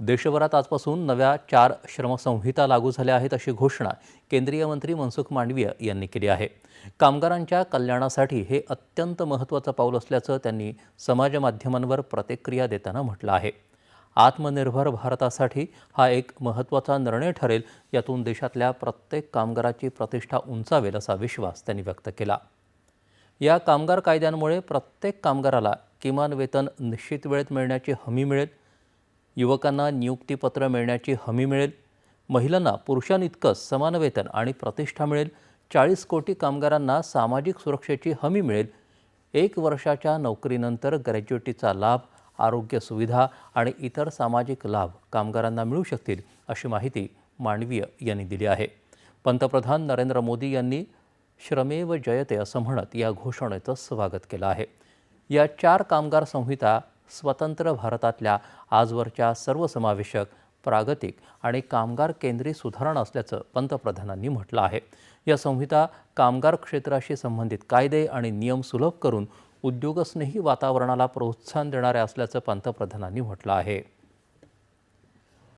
देशभरात आजपासून नव्या चार श्रमसंहिता लागू झाल्या आहेत अशी घोषणा केंद्रीय मंत्री मनसुख मांडवीय यांनी केली आहे. कामगारांच्या कल्याणासाठी हे अत्यंत महत्त्वाचं पाऊल असल्याचं त्यांनी समाजमाध्यमांवर प्रतिक्रिया देताना म्हटलं आहे. आत्मनिर्भर भारतासाठी हा एक महत्त्वाचा निर्णय ठरेल यातून देशातल्या प्रत्येक कामगाराची प्रतिष्ठा उंचावेल असा विश्वास त्यांनी व्यक्त केला. या कामगार कायद्यांमुळे प्रत्येक कामगाराला किमान वेतन निश्चित वेळेत मिळण्याची हमी मिळेल युवकांना नियुक्तीपत्र मिळण्याची हमी मिळेल. महिलांना पुरुषांइतकंच समान वेतन आणि प्रतिष्ठा मिळेल. चाळीस कोटी कामगारांना सामाजिक सुरक्षेची हमी मिळेल. एक वर्षाच्या नोकरीनंतर ग्रॅज्युएटीचा लाभ आरोग्य सुविधा आणि इतर सामाजिक लाभ कामगारांना मिळू शकतील अशी माहिती मांडवीय यांनी दिली आहे. पंतप्रधान नरेंद्र मोदी यांनी श्रमेव जयते असं म्हणत या घोषणेचं स्वागत केलं आहे. या चार कामगार संहिता स्वतंत्र भारतातल्या आजवरच्या सर्वसमावेशक प्रागतिक आणि कामगार केंद्री सुधारणा असल्याचं पंतप्रधानांनी म्हटलं आहे. या संहिता कामगार क्षेत्राशी संबंधित कायदे आणि नियम सुलभ करून उद्योगस्नेही वातावरणाला प्रोत्साहन देणाऱ्या असल्याचं पंतप्रधानांनी म्हटलं आहे.